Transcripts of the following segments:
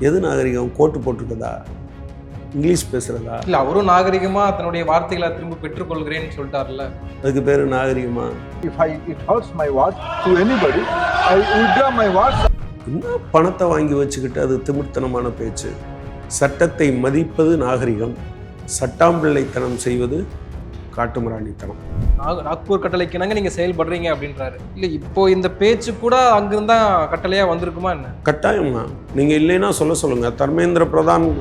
எது நாகரிகம்? கோட்டு போட்டிருக்கதா இங்கிலீஷ் பேசுகிறதா இல்ல அவரும் நாகரிகமா தன்னுடைய வார்த்தைகளை திரும்ப பெற்றுக்கொள்கிறேன்னு சொல்லிட்டார்ல. அதுக்கு பேர் நாகரிகமா? If I it hurts my watch to anybody, I withdraw my watch. இன்னும் பணத்தை வாங்கி வச்சுக்கிட்டு அது திமிர்த்தனமான பேச்சு? சட்டத்தை மதிப்பது நாகரிகம். சட்டாம்பிள்ளைத்தனம் செய்வது காட்டுமிராணித்தனம் நாக- நாக்பூர் கட்டளைக்கு இணங்க நீங்க செயல்படுறீங்க அப்படின்றாரு. இல்ல இப்போ இந்த பேச்சு கூட அங்கிருந்தா கட்டளையா வந்திருக்குமா என்ன? கட்டாயமா நீங்கள் இல்லைன்னா சொல்ல சொல்லுங்க. தர்மேந்திர பிரதான்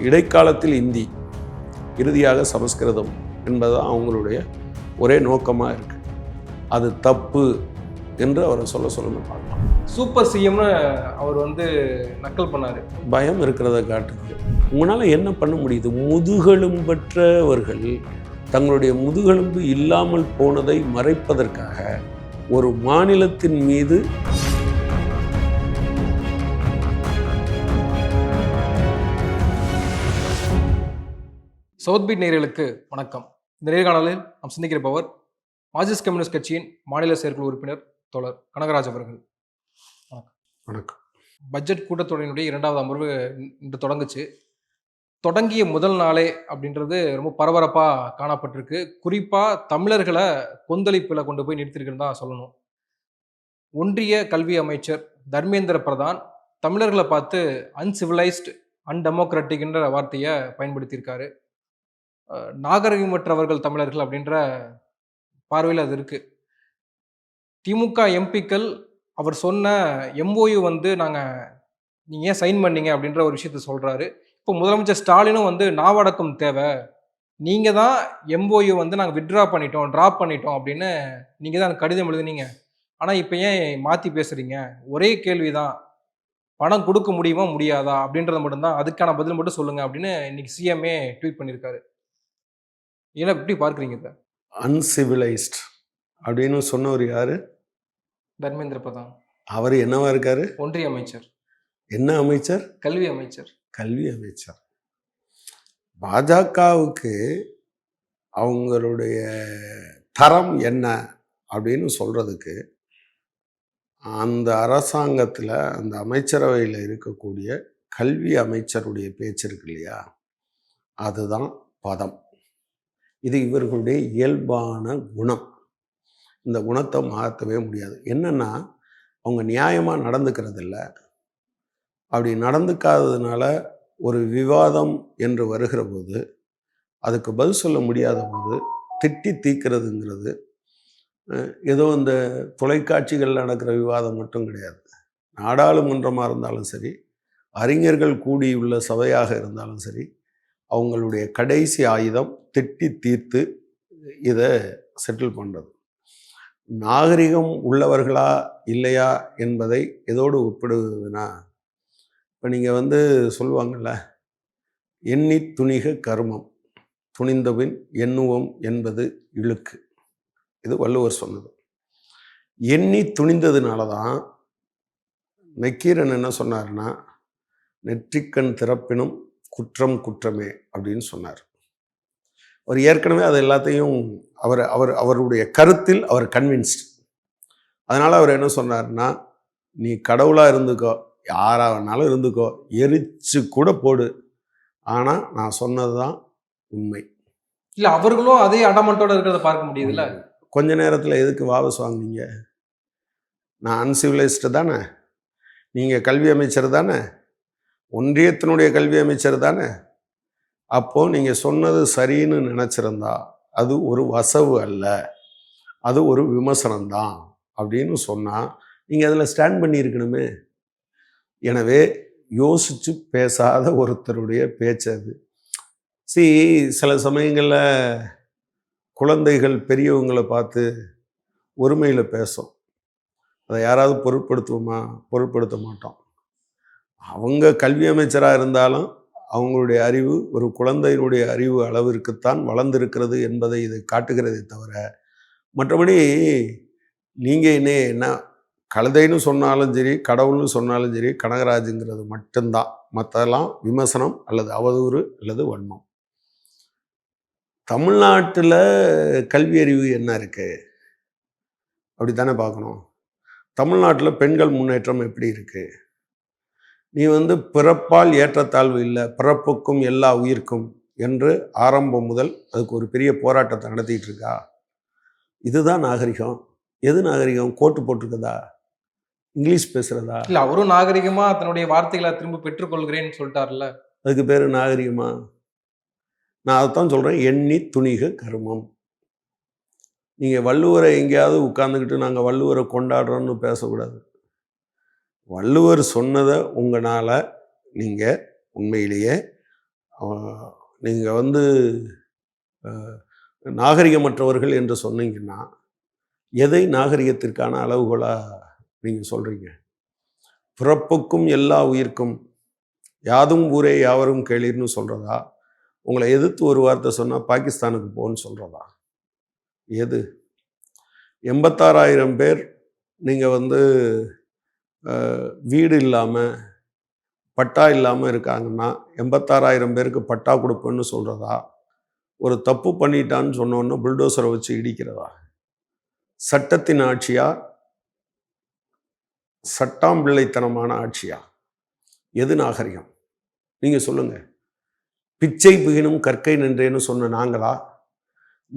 இடைக்காலத்தில் இந்தி இறுதியாக சமஸ்கிருதம் என்பதுதான் அவங்களுடைய ஒரே நோக்கமாக இருக்கு. அது தப்பு என்று அவரை சொல்ல சொல்லுங்க பார்க்கலாம். சூப்பர் சிஎம்னு அவர் வந்து நக்கல் பண்ணாரு. பயம் இருக்கிறத காட்டுது. உங்களால் என்ன பண்ண முடியுது? முதுகெலும்பற்றவர்கள் தங்களுடைய முதுகெலும்பு இல்லாமல் போனதை மறைப்பதற்காக ஒரு மாநிலத்தின் மீது சவுத் பீட் நேயர்களுக்கு வணக்கம். இந்த நேர்காணலில் நாம் சிந்திக்கிறப்பவர் மார்க்சிஸ்ட் கம்யூனிஸ்ட் கட்சியின் மாநில செயற்குழு உறுப்பினர் தோழர் கனகராஜ் அவர்கள். வணக்கம். பட்ஜெட் கூட்டத்தொடரினுடைய இரண்டாவது அமர்வு இன்று தொடங்குச்சு. தொடங்கிய முதல் நாளே அப்படின்றது ரொம்ப பரபரப்பாக காணப்பட்டிருக்கு. குறிப்பாக தமிழர்களை கொந்தளிப்பில் கொண்டு போய் நிறுத்திருக்குன்னு தான் சொல்லணும். ஒன்றிய கல்வி அமைச்சர் தர்மேந்திர பிரதான் தமிழர்களை பார்த்து அன்சிவிலைஸ்டு அன்டெமோக்ராட்டிக்ன்ற வார்த்தையை பயன்படுத்தியிருக்காரு. நாகரிகமற்றவர்கள் தமிழர்கள் அப்படின்ற பார்வையில் அது இருக்குது திமுக எம்பிக்கள் அவர் சொன்ன எம்ஓயு வந்து நாங்கள் நீங்கள் ஏன் சைன் பண்ணீங்க அப்படின்ற ஒரு விஷயத்த சொல்கிறாரு இப்போ முதலமைச்சர் ஸ்டாலினும் வந்து நாவடக்கம் தேவை. நீங்கள் தான் எம்ஓயு வந்து நாங்கள் வித்ட்ரா பண்ணிட்டோம் ட்ராப் பண்ணிட்டோம் அப்படின்னு நீங்கள் தான் கடிதம் எழுதுனீங்க. ஆனால் இப்போ ஏன் மாற்றி பேசுகிறீங்க ஒரே கேள்வி தான் பணம் கொடுக்க முடியுமா முடியாதா? அப்படின்றத மட்டும்தான் அதுக்கான பதில் மட்டும் சொல்லுங்கள் அப்படின்னு இன்னைக்கு சிஎம்ஏ ட்வீட் பண்ணியிருக்காரு. ஏன்னா எப்படி பார்க்குறீங்க இதை? அன்சிவிலைஸ்ட் அப்படின்னு சொன்னவர் யாரு? தர்மேந்திர பிரதான். அவர் என்னவா இருக்காரு? ஒன்றிய அமைச்சர். என்ன அமைச்சர்? கல்வி அமைச்சர். கல்வி அமைச்சர். பாஜகவுக்கு அவங்களுடைய தரம் என்ன அப்படின்னு சொல்கிறதுக்கு அந்த அரசாங்கத்தில் அந்த அமைச்சரவையில் இருக்கக்கூடிய கல்வி அமைச்சருடைய பேச்சு இருக்கு இல்லையா? அதுதான் பதம். இது இவர்களுடைய இயல்பான குணம். இந்த குணத்தை மாற்றவே முடியாது. என்னென்னா அவங்க நியாயமாக நடந்துக்கிறது இல்லை அப்படி நடந்துக்காததுனால ஒரு விவாதம் என்று வருகிற போது அதுக்கு பதில் சொல்ல முடியாத போது திட்டி தீக்கிறதுங்கிறது ஏதோ இந்த தொலைக்காட்சிகளில் நடக்கிற விவாதம் மட்டும் கிடையாது. நாடாளுமன்றமாக இருந்தாலும் சரி அறிஞர்கள் கூடியுள்ள சபையாக இருந்தாலும் சரி அவங்களுடைய கடைசி ஆயுதம் திட்டி தீர்த்து இதை செட்டில் பண்ணுறது நாகரிகம் உள்ளவர்களா இல்லையா என்பதை எதோடு ஒப்பிடுவதுன்னா இப்போ நீங்கள் வந்து சொல்லுவாங்கள்ல எண்ணி துணிக கர்மம் துணிந்தபின் எண்ணுவோம் என்பது இழுக்கு. இது வள்ளுவர் சொன்னது. எண்ணி துணிந்ததுனால தான் நக்கீரன் என்ன சொன்னார்னா நெற்றிக்கண் திறப்பினும் குற்றம் குற்றமே அப்படின்னு சொன்னார். அவர் ஏற்கனவே அது எல்லாத்தையும் அவர் அவர் அவருடைய கருத்தில் அவர் கன்வின்ஸ்ட் அதனால் அவர் என்ன சொன்னார்னா நீ கடவுளாக இருந்துக்கோ யாரா வேணாலும் இருந்துக்கோ. எரிச்சு கூட போடு. ஆனால் நான் சொன்னது தான் உண்மை. இல்ல அவர்களும் அதே அடமண்டோட இருக்கிறத பார்க்க முடியுதுல்ல? கொஞ்ச நேரத்தில் எதுக்கு வாபஸ் வாங்குனீங்க? நான் அன்சிவிலைஸ்டு தானே? நீங்கள் கல்வி அமைச்சர் தானே? ஒன்றியத்தினுடைய கல்வி அமைச்சர் தானே? அப்போது நீங்கள் சொன்னது சரின்னு நினச்சிருந்தா அது ஒரு வசவு அல்ல. அது ஒரு விமர்சனம்தான். அப்படின்னு சொன்னால் நீங்கள் அதில் ஸ்டாண்ட் பண்ணியிருக்கணுமே. எனவே யோசித்து பேசாத ஒருத்தருடைய பேச்சு அது. சி சில சமயங்களில் குழந்தைகள் பெரியவங்களை பார்த்து ஒருமையில் பேசும். அதை யாராவது பொருட்படுத்துவோமா? பொருட்படுத்த மாட்டோம். அவங்க கல்வி அமைச்சராக இருந்தாலும் அவங்களுடைய அறிவு ஒரு குழந்தையினுடைய அறிவு அளவிற்குத்தான் வளர்ந்திருக்கிறது என்பதை இது காட்டுகிறதே தவிர மற்றபடி நீங்கள் என்ன என்ன கழுதைன்னு சொன்னாலும் சரி கடவுள்னு சொன்னாலும் சரி கனகராஜுங்கிறது மட்டும்தான். மற்றெல்லாம் விமர்சனம் அல்லது அவதூறு அல்லது வன்மம். தமிழ்நாட்டில் கல்வி அறிவு என்ன இருக்குது அப்படி தானே பார்க்கணும். தமிழ்நாட்டில் பெண்கள் முன்னேற்றம் எப்படி இருக்குது நீ வந்து பிறப்பால் ஏற்றத்தாழ்வு இல்லை பிறப்புக்கும் எல்லா உயிர்க்கும் என்று ஆரம்பம் முதல் அதுக்கு ஒரு பெரிய போராட்டத்தை நடத்திட்டு இருக்கா? இதுதான் நாகரிகம். எது நாகரிகம்? கோட்டு போட்டிருக்கதா? இங்கிலீஷ் பேசுறதா? இல்ல அவரும் நாகரிகமா தன்னுடைய வார்த்தைகளை திரும்ப பெற்றுக்கொள்கிறேன்னு சொல்லிட்டார்ல அதுக்கு பேர் நாகரிகமா? நான் அதைத்தான் சொல்கிறேன் எண்ணி துணிக கருமம். நீங்கள் வள்ளுவரை எங்கேயாவது உட்காந்துக்கிட்டு நாங்கள் வள்ளுவரை கொண்டாடுறோன்னு பேசக்கூடாது. வள்ளுவர் சொன்னதை உங்களால் நீங்கள் உண்மையிலேயே நீங்கள் வந்து நாகரிகமற்றவர்கள் என்று சொன்னீங்கன்னா எதை நாகரிகத்திற்கான அளவுகோலாக நீங்கள் சொல்கிறீங்க பிறப்புக்கும் எல்லா உயிர்க்கும் யாதும் ஊரே யாவரும் கேளீர்னு சொல்கிறதா உங்களை எதிர்த்து ஒரு வார்த்தை சொன்னால் பாகிஸ்தானுக்கு போன்னு சொல்கிறதா எது? எண்பத்தாறாயிரம் பேர் நீங்கள் வந்து வீடு இல்லாமல் பட்டா இல்லாமல் இருக்காங்கன்னா எண்பத்தாறாயிரம் பேருக்கு பட்டா கொடுப்பேன்னு சொல்கிறதா ஒரு தப்பு பண்ணிட்டான்னு சொன்னோன்னு புல்டோசரை வச்சு இடிக்கிறதா? சட்டத்தின் ஆட்சியாக சட்டாம்பிள்ளைத்தனமான ஆட்சியா? எது நாகரிகம்? நீங்கள் சொல்லுங்கள் பிச்சை பிகினும் கற்கை நின்றேன்னு சொன்ன நாங்களா?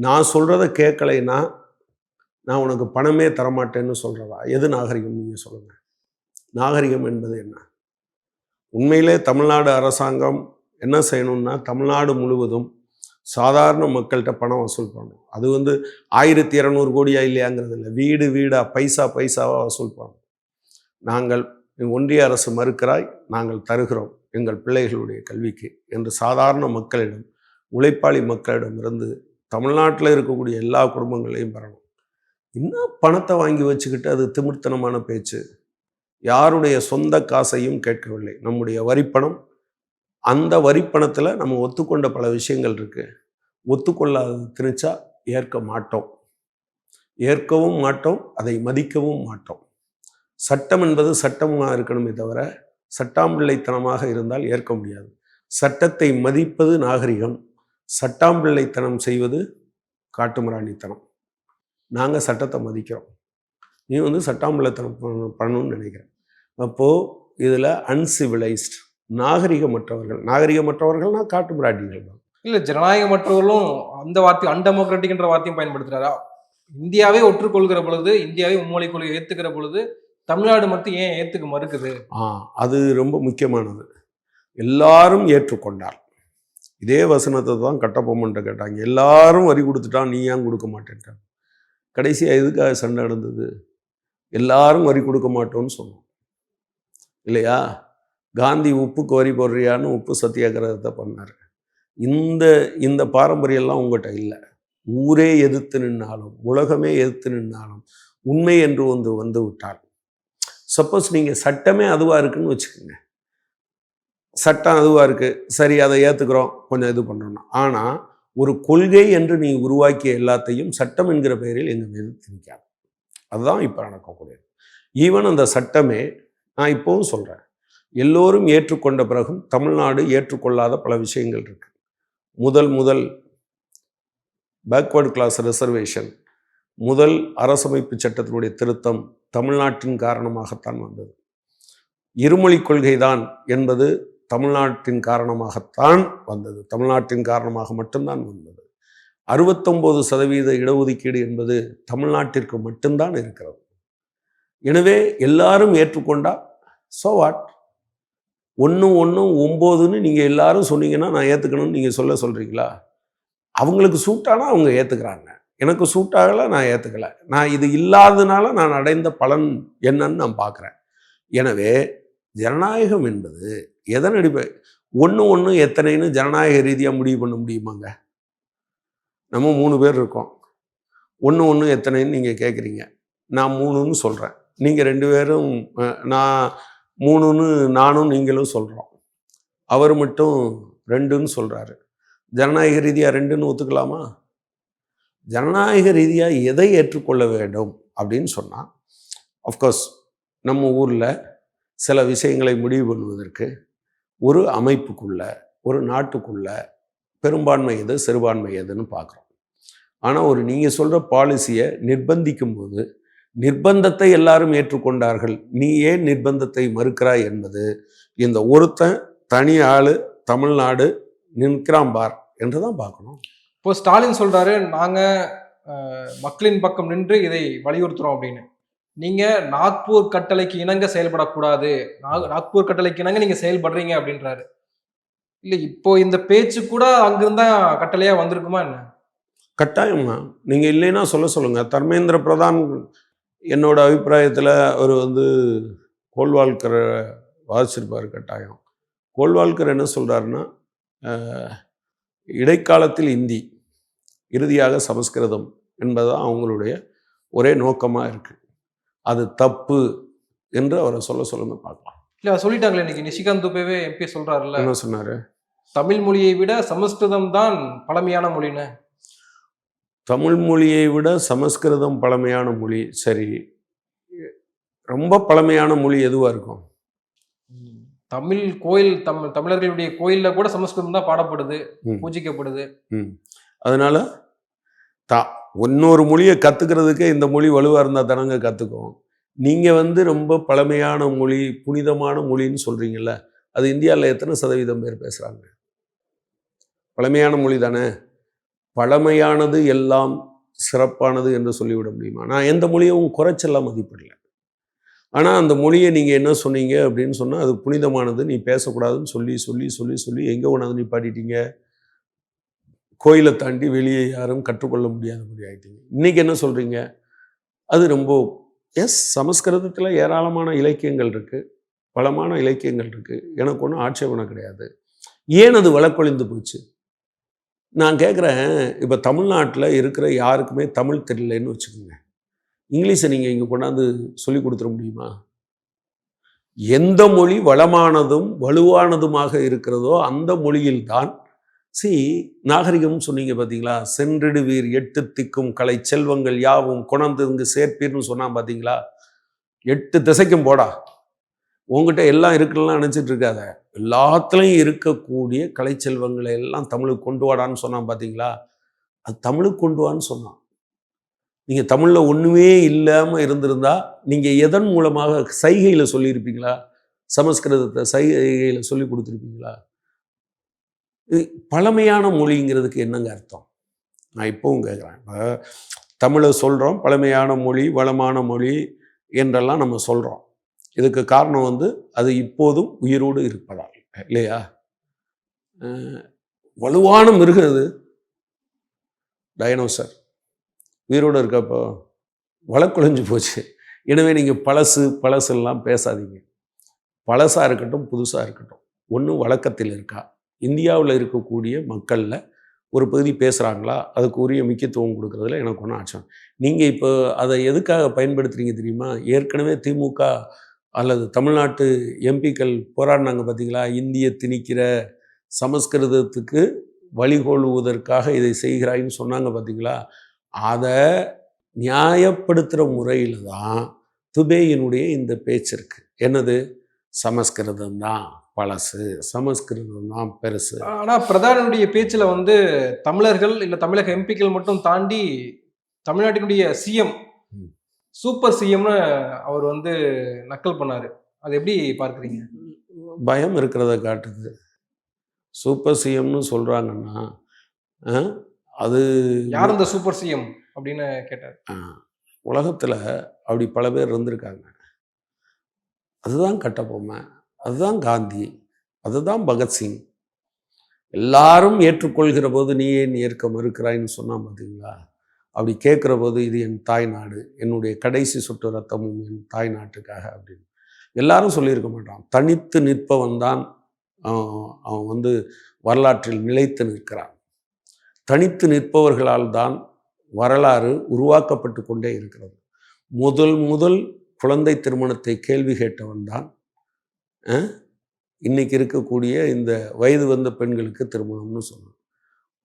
நான் சொல்கிறத கேட்கலைன்னா நான் உனக்கு பணமே தரமாட்டேன்னு சொல்கிறதா எது நாகரிகம் நீங்கள் சொல்லுங்கள் நாகரிகம் என்பது என்ன? உண்மையிலே தமிழ்நாடு அரசாங்கம் என்ன செய்யணும்னா தமிழ்நாடு முழுவதும் சாதாரண மக்கள்கிட்ட பணம் வசூல் பண்ணணும். அது வந்து ஆயிரத்தி இரநூறு கோடியா இல்லையாங்கிறது இல்லை வீடு வீடாக பைசா பைசாவாக வசூல் பண்ணணும். நாங்கள் ஒன்றிய அரசு மறுக்கிறாய் நாங்கள் தருகிறோம் எங்கள் பிள்ளைகளுடைய கல்விக்கு என்று சாதாரண மக்களிடம் உழைப்பாளி மக்களிடம் இருந்து தமிழ்நாட்டில் இருக்கக்கூடிய எல்லா குடும்பங்களையும் பெறணும். இன்னும் பணத்தை வாங்கி வச்சுக்கிட்டு அது திமிர்த்தனமான பேச்சு? யாருடைய சொந்த காசையும் கேட்கவில்லை. நம்முடைய வரிப்பணம் அந்த வரிப்பணத்தில் நம்ம ஒத்துக்கொண்ட பல விஷயங்கள் இருக்குது ஒத்துக்கொள்ளாதது திணிச்சா ஏற்க மாட்டோம். ஏற்கவும் மாட்டோம் அதை மதிக்கவும் மாட்டோம். சட்டம் என்பது சட்டமாக இருக்கணுமே தவிர சட்டாம்பிள்ளைத்தனமாக இருந்தால் ஏற்க முடியாது. சட்டத்தை மதிப்பது நாகரிகம். சட்டாம்பிள்ளைத்தனம் செய்வது காட்டுமிராண்டித்தனம். நாங்கள் சட்டத்தை மதிக்கிறோம். நீ வந்து சட்டாம்பிள்ளைத்தனம் பண்ணணும்னு நினைக்கிறேன். அப்போது இதில் அன்சிவிலைஸ்ட் நாகரிகமற்றவர்கள். நாகரிகமற்றவர்கள்னா காட்டுமிராண்டிகள் தான். இல்லை ஜனநாயகமற்றவர்களும் அந்த வார்த்தை அன்டெமோக்ராட்டிக்ன்ற வார்த்தையும் பயன்படுத்துகிறாரா இந்தியாவே ஒற்றுக்கொள்கிற பொழுது இந்தியாவே மும்மொழி கொள்கை பொழுது தமிழ்நாடு மட்டும் ஏன் ஏற்றுக்க மறுக்குது? ஆ அது ரொம்ப முக்கியமானது. எல்லாரும் ஏற்றுக்கொண்டார் இதே வசனத்தை தான் கட்டபொம்மன்ட்ட கேட்டாங்க. எல்லாரும் வரி கொடுத்துட்டான் நீ ஏன் கொடுக்க மாட்டேன்ட்டான் கடைசியாக எதுக்காக சண்டை நடந்தது? எல்லாரும் வரி கொடுக்க மாட்டோம்னு சொன்னோம். இல்லையா? காந்தி உப்புக்கு வரி போடுறியான்னு உப்பு சத்தியாகிரகத்தை பண்ணார். இந்த இந்த பாரம்பரியம்லாம் உங்கள்கிட்ட இல்லை. ஊரே எதிர்த்து நின்னாலும் உலகமே எதிர்த்து நின்னாலும் உண்மை என்று ஒன்று வந்து விட்டால் சப்போஸ் நீங்கள் சட்டமே அதுவாக இருக்குன்னு வச்சுக்கோங்க. சட்டம் அதுவாக இருக்குது சரி அதை ஏற்றுக்கிறோம் கொஞ்சம் இது பண்ணுறோம் ஆனால் ஒரு கொள்கை என்று நீ உருவாக்கிய எல்லாத்தையும் சட்டம் என்கிற பெயரில் எங்கள் மீது திணிக்காது. அதுதான் இப்போ நடக்கக்கூடியது. ஈவன் அந்த சட்டமே நான் இப்போவும் சொல்கிறேன் எல்லோரும் ஏற்றுக்கொண்ட பிறகும் தமிழ்நாடு ஏற்றுக்கொள்ளாத பல விஷயங்கள் இருக்குது முதல் முதல் பேக்வர்டு கிளாஸ் ரிசர்வேஷன் முதல் அரசமைப்பு சட்டத்தினுடைய திருத்தம் தமிழ்நாட்டின் காரணமாகத்தான் வந்தது. இருமொழி கொள்கை தான் என்பது தமிழ்நாட்டின் காரணமாகத்தான் வந்தது. தமிழ்நாட்டின் காரணமாக மட்டும்தான் வந்தது. அறுபத்தொம்போது சதவீத இடஒதுக்கீடு என்பது தமிழ்நாட்டிற்கு மட்டும்தான் இருக்கிறது. எனவே எல்லாரும் ஏற்றுக்கொண்டா சோ வாட் ஒன்று ஒன்று ஒம்போதுன்னு நீங்கள் எல்லாரும் சொன்னீங்கன்னா நான் ஏற்றுக்கணும்னு நீங்கள் சொல்ல சொல்கிறீங்களா அவங்களுக்கு சூட்டானா அவங்க ஏற்றுக்கிறாங்க எனக்கு சூட் ஆகலை நான் ஏற்றுக்கலை நான் இது இல்லாததுனால நான் அடைந்த பலன் என்னன்னு நான் பார்க்குறேன் எனவே ஜனநாயகம் என்பது எதன் அடிப்படை ஒன்று ஒன்று எத்தனைன்னு ஜனநாயக ரீதியாக முடிவு பண்ண முடியுமாங்க? நம்ம மூணு பேர் இருக்கோம். ஒன்று ஒன்று எத்தனைன்னு நீங்கள் கேட்குறீங்க நான் மூணுன்னு சொல்கிறேன் நீங்கள் ரெண்டு பேரும் நான் மூணுன்னு நானும் நீங்களும் சொல்கிறோம் அவர் மட்டும் ரெண்டுன்னு சொல்கிறாரு ஜனநாயக ரீதியாக ரெண்டுன்னு ஒத்துக்கலாமா? ஜனநாயக ரீதியாக எதை ஏற்றுக்கொள்ள வேண்டும் அப்படின்னு சொன்னால் அஃப்கோர்ஸ் நம்ம ஊரில் சில விஷயங்களை முடிவு பண்ணுவதற்கு ஒரு அமைப்புக்குள்ள ஒரு நாட்டுக்குள்ள பெரும்பான்மை எது சிறுபான்மை எதுன்னு பார்க்குறோம். ஆனால் ஒரு நீங்கள் சொல்கிற பாலிசியை நிர்பந்திக்கும் போது நிர்பந்தத்தை எல்லாரும் ஏற்றுக்கொண்டார்கள். நீ ஏன் நிர்பந்தத்தை மறுக்கிறாய் என்பது இந்த ஒருத்தன் தனி ஆள் தமிழ்நாடு நிற்கிறான் பார் என்று தான் பார்க்கணும். இப்போ ஸ்டாலின் சொல்றாரு நாங்க மக்களின் பக்கம் நின்று இதை வலியுறுத்துறோம் அப்படின்னு. நீங்க நாக்பூர் கட்டளைக்கு இணங்க செயல்படக்கூடாது. நாக்பூர் கட்டளைக்கு இணங்க நீங்க செயல்படுறீங்க அப்படின்றாரு. இல்ல இப்போ இந்த பேச்சு கூட அங்கிருந்தா கட்டளையா வந்திருக்குமா என்ன? கட்டாயம்மா நீங்கள் இல்லைன்னா சொல்ல சொல்லுங்கள் தர்மேந்திர பிரதான் என்னோட அபிப்பிராயத்தில் அவர் வந்து கோல்வால்கரை வாசிச்சிருப்பார் கட்டாயம். கோல்வால்கர் என்ன சொல்கிறாருன்னா இடைக்காலத்தில் இந்தி. இறுதியாக சமஸ்கிருதம் என்பதுதான் அவங்களுடைய ஒரே நோக்கமாக இருக்குது அது தப்பு என்று அவரை சொல்ல சொல்லுங்க பார்க்கலாம். இல்ல சொல்லிட்டாங்களே இன்னைக்கு. நிஷிகாந்த் துபேவே எம்பி சொல்றாருல்ல. என்ன சொன்னார்? தமிழ் மொழியை விட சமஸ்கிருதம் தான் பழமையான மொழின்னு. தமிழ் மொழியை விட சமஸ்கிருதம் பழமையான மொழி சரி. ரொம்ப பழமையான மொழி எதுவாக இருக்கும்? தமிழ் கோயில் தமிழ் தமிழர்களுடைய கோயில்ல கூட சமஸ்கிருதம் தான் பாடப்படுது. பூஜிக்கப்படுது. அதனால் தா இன்னொரு மொழியை கற்றுக்கிறதுக்கே இந்த மொழி வலுவாக இருந்தால் தானங்க கற்றுக்கும் நீங்கள் வந்து ரொம்ப பழமையான மொழி புனிதமான மொழின்னு சொல்கிறீங்கள அது இந்தியாவில் எத்தனை சதவீதம் பேர் பேசுகிறாங்க பழமையான மொழி தானே. பழமையானது எல்லாம் சிறப்பானது என்று சொல்லிவிட முடியுமா? நான் எந்த மொழியும் குறைச்செல்லாம் மதிப்பிடலை. ஆனால் அந்த மொழியை நீங்கள் என்ன சொன்னீங்க அப்படின்னு சொன்னால் அது புனிதமானது நீ பேசக்கூடாதுன்னு சொல்லி சொல்லி சொல்லி சொல்லி எங்கே கொண்டாந்து நீ பாடிட்டீங்க கோயிலை தாண்டி வெளியே யாரும் கற்றுக்கொள்ள முடியாத ஆகிட்டீங்க இன்றைக்கி இன்னைக்கு என்ன சொல்றீங்க? அது ரொம்ப எஸ் சமஸ்கிருதத்தில் ஏராளமான இலக்கியங்கள் இருக்கு. பலமான இலக்கியங்கள் இருக்கு. எனக்கு ஒன்றும் ஆட்சேபனை கிடையாது. ஏன் அது வழக்கொழிந்து போச்சு? நான் கேட்குறேன் இப்போ தமிழ்நாட்டில் இருக்கிற யாருக்குமே தமிழ் தெரியலன்னு வச்சுக்கோங்க. இங்கிலீஷை நீங்கள் இங்கே கொண்டாந்து சொல்லி கொடுத்துட முடியுமா? எந்த மொழி வளமானதும் வலுவானதுமாக இருக்கிறதோ அந்த மொழியில்தான் சி நாகரிகம் சொன்னீங்க பார்த்தீங்களா சென்றிடுவீர் எட்டு திக்கும் கலை செல்வங்கள் யாவும் குணந்து இங்கு சேர்ப்பீர்னு சொன்னான் பார்த்தீங்களா எட்டு திசைக்கும் போடா. உங்ககிட்ட எல்லாம் இருக்குல்லாம் நினச்சிட்டு இருக்காத. எல்லாத்துலேயும் இருக்கக்கூடிய கலை செல்வங்களை எல்லாம் தமிழுக்கு கொண்டு வாடான்னு சொன்னான் பார்த்தீங்களா அது தமிழுக்கு கொண்டு வான்னு சொன்னான். நீங்கள் தமிழில் ஒன்றுமே இல்லாமல் இருந்திருந்தா நீங்கள் எதன் மூலமாக சைகையில் சொல்லியிருப்பீங்களா? சமஸ்கிருதத்தை சைகையில் சொல்லி கொடுத்துருப்பீங்களா? பழமையான மொழிங்கிறதுக்கு என்னங்க அர்த்தம்? நான் இப்போவும் கேட்குறேன். இப்போ தமிழை சொல்கிறோம் பழமையான மொழி வளமான மொழி என்றெல்லாம் நம்ம சொல்கிறோம் இதுக்கு காரணம் வந்து அது இப்போதும் உயிரோடு இருப்பதால் இல்லையா? வலுவான மிருகம் அது டைனோசர் உயிரோடு இருக்கப்போ வழக்குழஞ்சு போச்சு. எனவே நீங்கள் பழசு பழசெல்லாம் பேசாதீங்க. பழசாக இருக்கட்டும் புதுசாக இருக்கட்டும். ஒன்று வழக்கத்தில் இருக்கா? இந்தியாவில் இருக்கக்கூடிய மக்களில் ஒரு பகுதி பேசுகிறாங்களா அதுக்கு உரிய முக்கியத்துவம் கொடுக்குறதுல எனக்கு ஒன்றும் ஆச்சம் நீங்கள் இப்போ அதை எதுக்காக பயன்படுத்துகிறீங்க தெரியுமா? ஏற்கனவே திமுக அல்லது தமிழ்நாட்டு எம்பிக்கள் போராடினாங்க பார்த்தீங்களா இந்திய திணிக்கிற சமஸ்கிருதத்துக்கு வழிகொள்வதற்காக இதை செய்கிறாயின்னு சொன்னாங்க பார்த்தீங்களா அதை நியாயப்படுத்துகிற முறையில் தான் துபேயினுடைய இந்த பேச்சு இருக்குது என்னது? சமஸ்கிருதம் தான். பழசு சமஸ்கிருதம் தான் பெருசு. ஆனா பிரதானுடைய பேச்சுல வந்து தமிழர்கள் இல்ல தமிழக எம்பிக்கள் மட்டும் தாண்டி தமிழ்நாட்டினுடைய சிஎம். சூப்பர் சிஎம்னு அவர் வந்து நக்கல் பண்ணாரு. அது எப்படி பார்க்கறீங்க? பயம் இருக்கிறத காட்டுது. சூப்பர் சிஎம்னு சொல்கிறாங்கன்னா அது யார் இந்த சூப்பர் சிஎம் அப்படின்னு கேட்டார்? உலகத்தில் அப்படி பல பேர் இருந்திருக்காங்க. அதுதான் கட்டபொம்மை அதுதான் காந்தி. அதுதான் பகத்சிங் எல்லாரும் ஏற்றுக்கொள்கிற போது நீ ஏன் ஏற்க மறுக்கிறாய்ன்னு சொன்னான் பார்த்தீங்களா அப்படி கேட்குற போது இது என் தாய் நாடு என்னுடைய கடைசி சுற்று ரத்தமும் என் தாய் நாட்டுக்காக அப்படின்னு. எல்லாரும் சொல்லியிருக்க மாட்டான். தனித்து நிற்பவன் தான் அவன் வந்து வரலாற்றில் நிலைத்து நிற்கிறான். தனித்து நிற்பவர்களால் தான் வரலாறு உருவாக்கப்பட்டு கொண்டே இருக்கிறது. முதல் முதல் குழந்தை திருமணத்தை கேள்வி கேட்டவன் தான் இன்றைக்கி இன்னைக்கு இருக்கக்கூடிய இந்த வயது வந்த பெண்களுக்கு திருமணம்னு சொன்னான்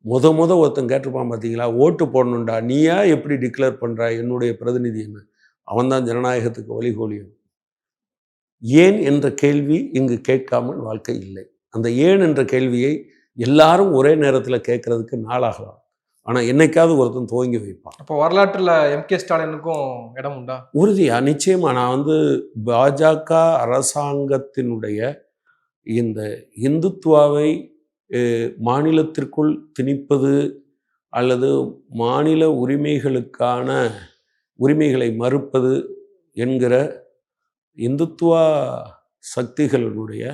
முத முத ஒருத்தன் கேட்டிருப்பான் பார்த்தீங்களா ஓட்டு போடணுண்டா நீயா எப்படி டிக்ளேர் பண்ணுறா என்னுடைய பிரதிநிதி என்ன? அவன்தான் ஜனநாயகத்துக்கு வழிகோலியன் ஏன் என்ற கேள்வி இங்கு கேட்காமல் வாழ்க்கை இல்லை. அந்த ஏன் என்ற கேள்வியை எல்லாரும் ஒரே நேரத்தில் கேட்கறதுக்கு நாளாகலாம். ஆனால் என்னைக்காவது ஒருத்தன் துவங்கி வைப்பான். அப்போ வரலாற்றுல எம் கே ஸ்டாலினுக்கும் இடம் உண்டா? உறுதியா நிச்சயமா. நான் வந்து பாஜக அரசாங்கத்தினுடைய இந்த இந்துத்துவாவை மாநிலத்திற்குள் திணிப்பது அல்லது மாநில உரிமைகளுக்கான உரிமைகளை மறுப்பது என்கிற இந்துத்துவா சக்திகளினுடைய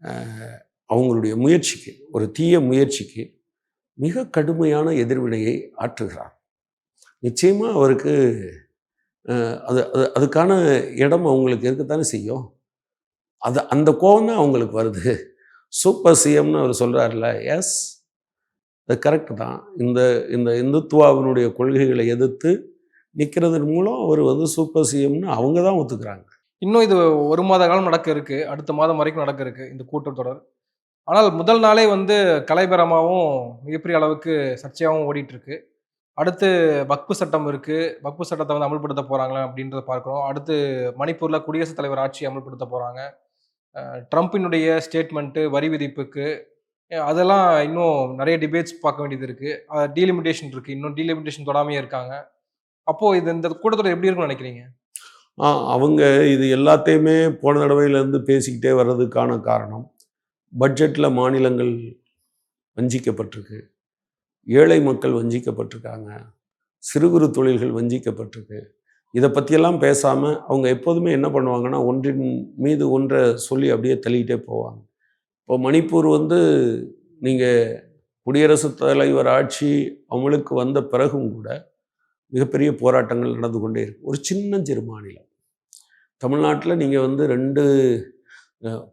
அஹ், அவங்களுடைய முயற்சிக்கு ஒரு தீய முயற்சிக்கு மிக கடுமையான எதிர்வினையை ஆற்றுகிறார். நிச்சயமாக அவருக்கு அது அது அதுக்கான இடம் அவங்களுக்கு இருக்கத்தானே செய்யும். அது அந்த கோவம் தான் அவங்களுக்கு வருது. சூப்பர் சிஎம்னு அவர் சொல்கிறார்ல எஸ் அது கரெக்டு தான். இந்த இந்த இந்துத்துவாவினுடைய கொள்கைகளை எதிர்த்து நிற்கிறதன் மூலம் அவர் வந்து சூப்பர் சிஎம்னு அவங்க தான் ஒத்துக்கிறாங்க. இன்னும் இது ஒரு மாத காலம் நடக்க இருக்குது அடுத்த மாதம் வரைக்கும் நடக்க இருக்குது இந்த கூட்டத்தொடர் ஆனால் முதல் நாளே வந்து கலைபரமாகவும் மிகப்பெரிய அளவுக்கு சர்ச்சையாகவும் ஓடிட்டுருக்கு. அடுத்து வக்பு சட்டம் இருக்குது வக்பு சட்டத்தை வந்து அமல்படுத்த போகிறாங்களா அப்படின்றத பார்க்குறோம். அடுத்து மணிப்பூரில் குடியரசுத் தலைவர் ஆட்சி அமல்படுத்த போகிறாங்க ட்ரம்ப்பினுடைய ஸ்டேட்மெண்ட்டு வரி விதிப்புக்கு அதெல்லாம் இன்னும் நிறைய டிபேட்ஸ் பார்க்க வேண்டியது இருக்குது டீலிமிட்டேஷன் இருக்குது இன்னும் டீலிமிட்டேஷன் தொடாமையே இருக்காங்க. அப்போது இது இந்த கூட்டத்தில் எப்படி இருக்கும்னு நினைக்கிறீங்க? ஆ, அவங்க இது எல்லாத்தையுமே போன தடவையிலேருந்து பேசிக்கிட்டே வர்றதுக்கான காரணம். பட்ஜெட்டில் மாநிலங்கள் வஞ்சிக்கப்பட்டிருக்கு. ஏழை மக்கள் வஞ்சிக்கப்பட்டிருக்காங்க. சிறு குறு தொழில்கள் வஞ்சிக்கப்பட்டிருக்கு. இதை பற்றியெல்லாம் பேசாமல் அவங்க எப்போதுமே என்ன பண்ணுவாங்கன்னா ஒன்றின் மீது ஒன்றை சொல்லி அப்படியே தள்ளிக்கிட்டே போவாங்க. இப்போ மணிப்பூர் வந்து நீங்கள் குடியரசுத் தலைவர் ஆட்சி அவங்களுக்கு வந்த பிறகும் கூட மிகப்பெரிய போராட்டங்கள் நடந்து கொண்டே இருக்கு. ஒரு சின்ன சிறு மாநிலம். தமிழ்நாட்டில் நீங்கள் வந்து ரெண்டு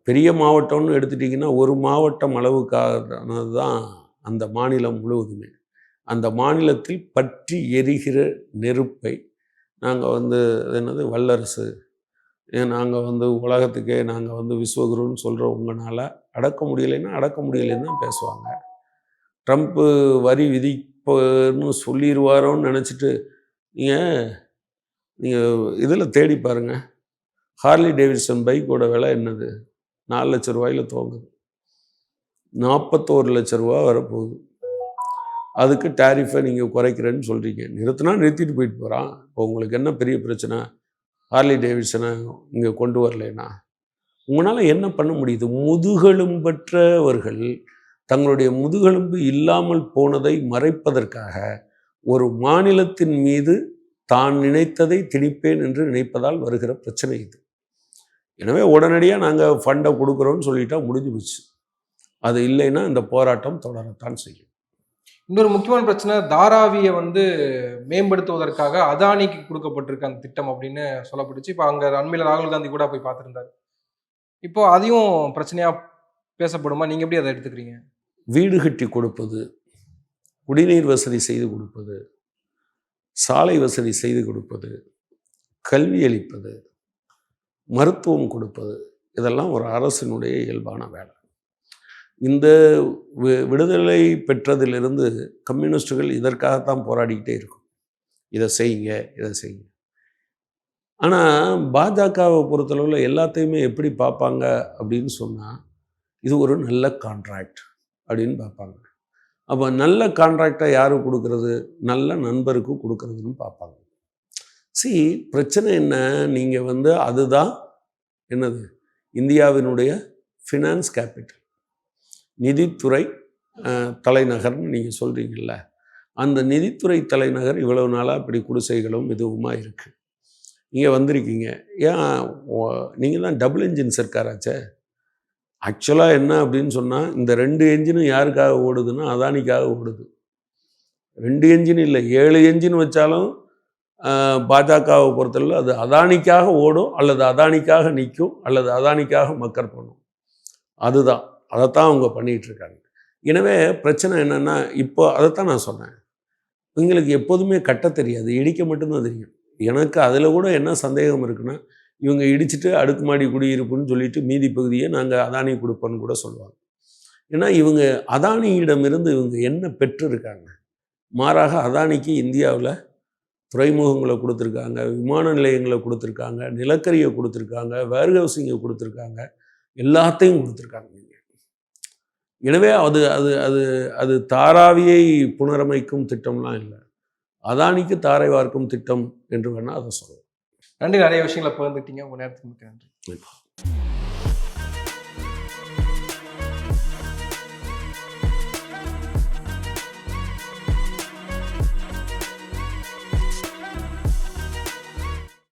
பெரிய மாவட்டம்னு எடுத்துட்டிங்கன்னா ஒரு மாவட்டம் அளவுக்கானது தான் அந்த மாநிலம் முழுவதுமே. அந்த மாநிலத்தில் பற்றி எரிகிற நெருப்பை நாங்கள் வந்து என்னது? வல்லரசு. நாங்கள் வந்து உலகத்துக்கே நாங்கள் வந்து விஸ்வகுருன்னு சொல்கிற உங்களால் அடக்க முடியலைன்னா அடக்க முடியலைன்னு தான் பேசுவாங்க. ட்ரம்ப்பு வரி விதிப்புன்னு சொல்லிடுவாரோன்னு நினச்சிட்டு நீங்கள் நீங்கள் இதில் தேடி பாருங்க. ஹார்லி டேவிட்சன் பைக்கோட விலை என்னது? நாலு லட்ச ரூபாயில் துவங்குது நாற்பத்தோரு லட்ச ரூபா வரப்போகுது. அதுக்கு டேரிஃபை நீங்கள் குறைக்கிறேன்னு சொல்கிறீங்க நிறுத்தினா நிறுத்திட்டு போயிட்டு போகிறான் இப்போ உங்களுக்கு என்ன பெரிய பிரச்சனை? ஹார்லி டேவிட்சனை இங்கே கொண்டு வரலைன்னா உங்களால் என்ன பண்ண முடியுது? முதுகெலும்பற்றவர்கள் தங்களுடைய முதுகெலும்பு இல்லாமல் போனதை மறைப்பதற்காக ஒரு மாநிலத்தின் மீது தான் நினைத்ததை திணிப்பேன் என்று நினைப்பதால் வருகிற பிரச்சனை இது. எனவே உடனடியாக நாங்கள் ஃபண்டை கொடுக்குறோன்னு சொல்லிட்டா முடிஞ்சு போச்சு. அது இல்லைன்னா இந்த போராட்டம் தொடரத்தான் செய்யும். இன்னொரு முக்கியமான பிரச்சனை தாராவியை வந்து மேம்படுத்துவதற்காக அதானிக்கு கொடுக்கப்பட்டிருக்க அந்த திட்டம் அப்படின்னு சொல்லப்பட்டுச்சு. இப்போ அங்க அண்மையில ராகுல் காந்தி கூட போய் பார்த்திருந்தாரு. இப்போ அதையும் பிரச்சனையா பேசப்படுமா? நீங்க எப்படி அதை எடுத்துக்கிறீங்க? வீடு கட்டி கொடுப்பது குடிநீர் வசதி செய்து கொடுப்பது சாலை வசதி செய்து கொடுப்பது கல்வி அளிப்பது மருத்துவம் கொடுப்பது. இதெல்லாம் ஒரு அரசினுடைய இயல்பான வேலை. இந்த வி- விடுதலை பெற்றதிலிருந்து கம்யூனிஸ்டுகள் இதற்காகத்தான் போராடிக்கிட்டே இருக்கும். இதை செய்யுங்க இதை செய்யுங்க. ஆனால் பாஜகவை பொறுத்தளவில் எல்லாத்தையுமே எப்படி பார்ப்பாங்க அப்படின்னு சொன்னால் இது ஒரு நல்ல கான்ட்ராக்ட் அப்படின்னு பார்ப்பாங்க. அப்போ நல்ல கான்ட்ராக்டை யாருக்கு கொடுக்கறது? நல்ல நண்பருக்கு கொடுக்கறதுன்னு பார்ப்பாங்க. சி பிரச்சனை என்ன? நீங்கள் வந்து அதுதான் என்னது? இந்தியாவினுடைய ஃபினான்ஸ் கேபிட்டல் நிதித்துறை தலைநகர்னு நீங்கள் சொல்கிறீங்கள அந்த நிதித்துறை தலைநகர் இவ்வளவு நாளாக இப்படி குடிசைகளும் இதுவுமா இருக்குது நீங்கள் வந்திருக்கீங்க. ஏன் நீங்கள் தான் டபுள் இன்ஜின் சர்க்காராச்சே? ஆக்சுவலாக என்ன அப்படின்னு சொன்னால் இந்த ரெண்டு என்ஜினும் யாருக்காக ஓடுதுன்னா அதானிக்காக ஓடுது. ரெண்டு என்ஜின் இல்லை ஏழு என்ஜின் வச்சாலும் பாஜகவை பொறுத்தளவு அது அதானிக்காக ஓடும் அல்லது அதானிக்காக நிற்கும் அல்லது அதானிக்காக மக்கர் பண்ணும். அதுதான். அதைத்தான் அவங்க பண்ணிகிட்ருக்காங்க எனவே பிரச்சனை என்னென்னா இப்போ அதைத்தான் நான் சொன்னேன். இவங்களுக்கு எப்போதுமே கட்ட தெரியாது. இடிக்க மட்டும்தான் தெரியும். எனக்கு அதில் கூட என்ன சந்தேகம் இருக்குன்னா இவங்க இடிச்சிட்டு அடுக்குமாடி குடியிருப்புன்னு சொல்லிட்டு மீதி பகுதியை நாங்கள் அதானி கொடுப்போன்னு கூட சொல்லுவாங்க. ஏன்னா இவங்க அதானியிடமிருந்து இவங்க என்ன பெற்றிருக்காங்க? மாறாக அதானிக்கு இந்தியாவில் துறைமுகங்களை கொடுத்துருக்காங்க விமான நிலையங்களை கொடுத்துருக்காங்க நிலக்கரியை கொடுத்துருக்காங்க வேர்ஹவுசிங்கை கொடுத்துருக்காங்க எல்லாத்தையும் கொடுத்துருக்காங்க நீங்கள் எனவே அது அது அது அது தாராவியை புனரமைக்கும் திட்டம்லாம் இல்லை. அதானிக்கு தாரை வார்க்கும் திட்டம் என்று வேணால் அதை சொல்லலாம். நன்றி. நிறைய விஷயங்களை பகிர்ந்துட்டீங்க உங்க நேரத்துக்கு நன்றி.